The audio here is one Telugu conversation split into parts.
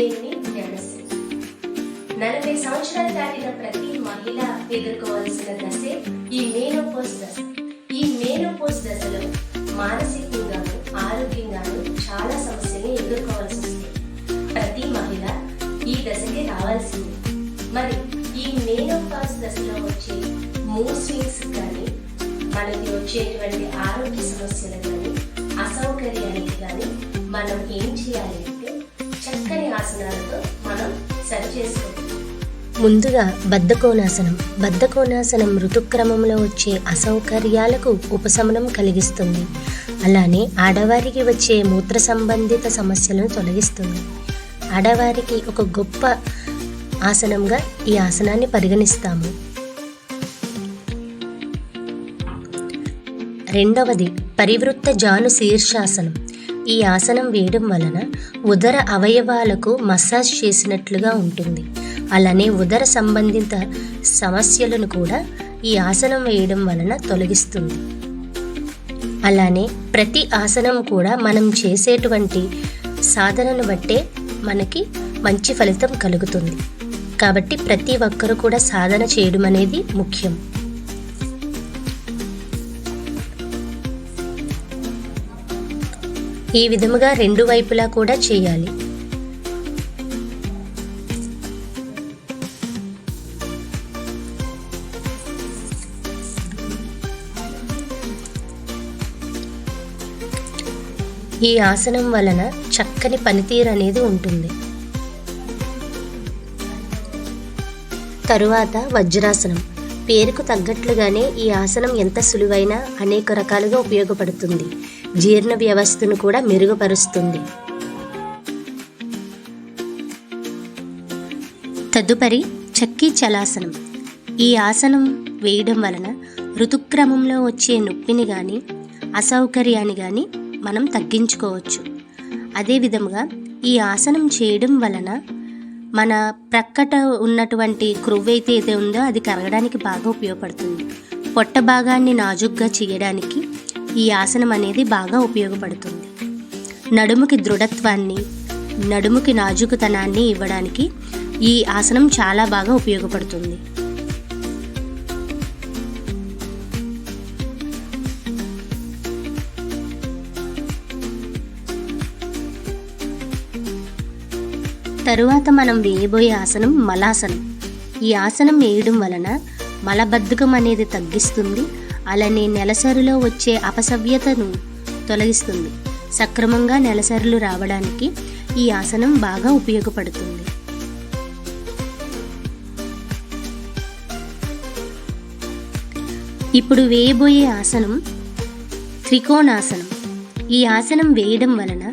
శ్రీదేవిని ధ్యానశ్రీ నలభై సంవత్సరాలు దాటిన ప్రతి మహిళ ఎదుర్కోవాల్సిన దశే ఈ మేనోపోస్ దశ. ఈ మేనోపోస్ దశలో మానసికంగాను ఆరోగ్యంగాను చాలా సమస్యలు ఎదుర్కోవాల్సి వస్తుంది ప్రతి మహిళ ఈ దశకి రావాల్సింది. మరి ఈ మేనోపాస్ దశలో వచ్చే మూడ్ స్వింగ్స్ కానీ మనకి వచ్చేటువంటి ఆరోగ్య సమస్యలు కానీ అసౌకర్యానికి కానీ మనం ఏం చేయాలి? ఆసనాలతో మనం సరి చేసుకుంటాం ముందుగా బద్ధకోనాసనం. బద్ధకోనాసనం ఋతుక్రమంలో వచ్చే అసౌకర్యాలకు ఉపశమనం కలిగిస్తుంది. అలానే ఆడవారికి వచ్చే మూత్ర సంబంధిత సమస్యలను తొలగిస్తుంది. ఆడవారికి ఒక గొప్ప ఆసనంగా ఈ ఆసనాన్ని పరిగణిస్తాము. రెండవది పరివృత్త జాను శీర్షాసనం. ఈ ఆసనం వేయడం వలన ఉదర అవయవాలకు మసాజ్ చేసినట్లుగా ఉంటుంది. అలానే ఉదర సంబంధిత సమస్యలను కూడా ఈ ఆసనం వేయడం వలన తొలగిస్తుంది. అలానే ప్రతి ఆసనం కూడా మనం చేసేటువంటి సాధనను బట్టే మనకి మంచి ఫలితం కలుగుతుంది. కాబట్టి ప్రతి ఒక్కరు కూడా సాధన చేయడం అనేది ముఖ్యం. ఈ విధముగా రెండు వైపులా కూడా చేయాలి. ఈ ఆసనం వలన చక్కని పనితీరు అనేది ఉంటుంది. తరువాత వజ్రాసనం. పేరుకు తగ్గట్లుగానే ఈ ఆసనం ఎంత సులువైన అనేక రకాలుగా ఉపయోగపడుతుంది. జీర్ణ వ్యవస్థను కూడా మెరుగుపరుస్తుంది. తదుపరి చక్కీ చలాసనం. ఈ ఆసనం వేయడం వలన ఋతుక్రమంలో వచ్చే నొప్పిని కానీ అసౌకర్యాన్ని కానీ మనం తగ్గించుకోవచ్చు. అదేవిధముగా ఈ ఆసనం చేయడం వలన మన ప్రక్కట ఉన్నటువంటి క్రొవ్వైతే ఏదో ఉందో అది కరగడానికి బాగా ఉపయోగపడుతుంది. పొట్ట భాగాన్ని నాజుగ్గా చేయడానికి ఈ ఆసనం అనేది బాగా ఉపయోగపడుతుంది. నడుముకి దృఢత్వాన్ని నడుముకి నాజుకుతనాన్ని ఇవ్వడానికి ఈ ఆసనం చాలా బాగా ఉపయోగపడుతుంది. తరువాత మనం వేయబోయే ఆసనం మలాసనం. ఈ ఆసనం వేయడం వలన మలబద్ధకం అనేది తగ్గిస్తుంది అలానే నెలసరిలో వచ్చే అపసవ్యతను తొలగిస్తుంది. సక్రమంగా నెలసరులు రావడానికి ఈ ఆసనం బాగా ఉపయోగపడుతుంది. ఇప్పుడు వేయబోయే ఆసనం త్రికోణాసనం. ఈ ఆసనం వేయడం వలన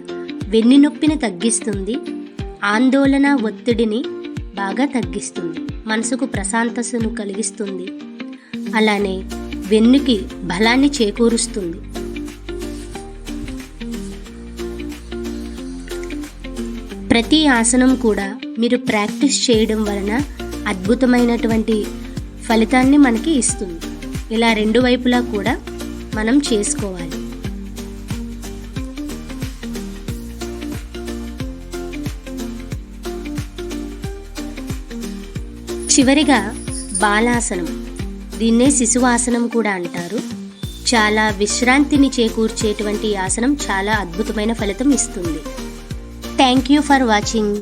వెన్ను నొప్పిని తగ్గిస్తుంది ఆందోళన ఒత్తిడిని బాగా తగ్గిస్తుంది మనసుకు ప్రశాంతతను కలిగిస్తుంది. అలానే వెన్నుకి బలాన్ని చేకూరుస్తుంది. ప్రతి ఆసనం కూడా మీరు ప్రాక్టీస్ చేయడం వలన అద్భుతమైనటువంటి ఫలితాన్ని మనకి ఇస్తుంది. ఇలా రెండు వైపులా కూడా మనం చేసుకోవాలి. చివరిగా బాలాసనం. దీన్నే శిశువాసనం కూడా అంటారు. చాలా విశ్రాంతిని చేకూర్చేటువంటి ఆసనం చాలా అద్భుతమైన ఫలితం ఇస్తుంది. Thank you for watching.